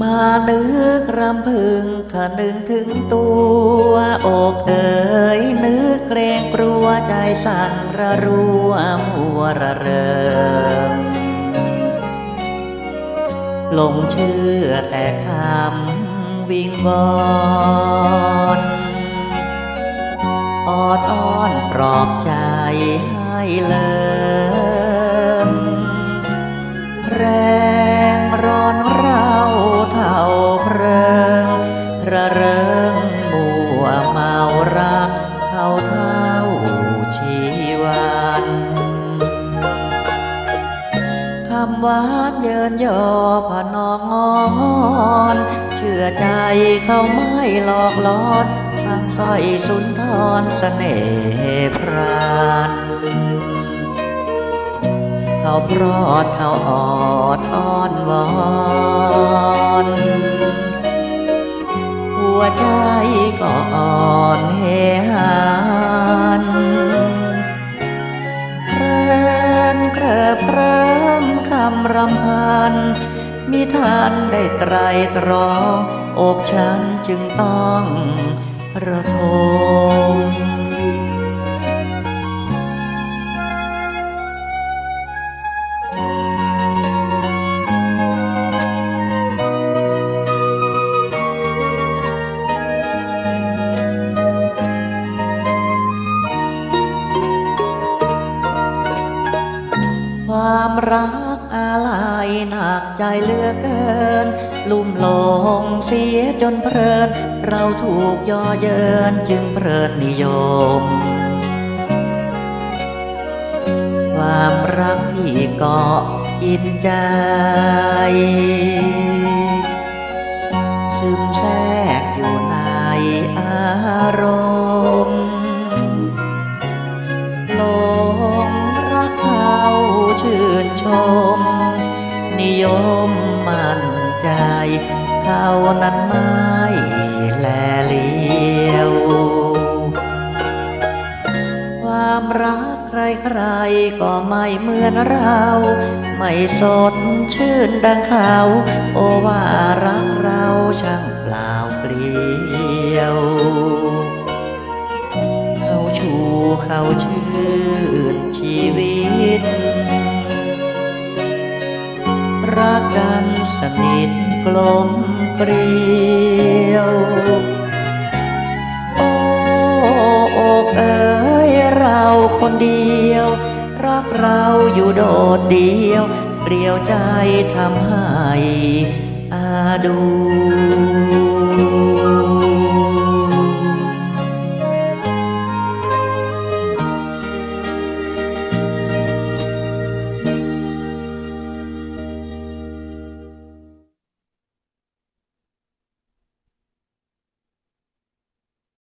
มานึกรำพึงคนึงถึงตัวอกเอ๋ยนึกเกรงกลัวใจสั่นระรัวมัวระเริงหลงเชื่อแต่คำวิงวอน ระเริงมัวเมารักเท่าเท่าชีวันคำหวานเยินยอพนองงอนเชื่อใจเขาไม่หลอกลอดทั้งสร้อยสุนทรเสน่ห์พรานเขาพรอดเขาออดอ้อนวอน วใจก็อ่อนเฮหันเรินเกริบริ่มคำรำพันมิทานได้ไตรตรอง อกฉันจึงต้องระท ความรักอะไรหนักใจเหลือเกิน ลุ่มหลงเสียจนเพลิน เราถูกย่อเยินจึงเพลิดนิยม ความรักที่เกาะกินใจ ชื่นชม นิยมมั่นใจ เขานั้นไม่แลเลียว ความรักใครๆก็ไม่เหมือนเรา ไม่สดชื่นดังเขา โอว่ารักเราช่างเปล่าเปลี่ยวเขาชูเขาชื่นชีวิต รักกันสนิทกลมเกลียว โอ้อกเอ๋ยเราคนเดียว รักเราอยู่โดดเดียวเปลี่ยวใจทำให้อาดู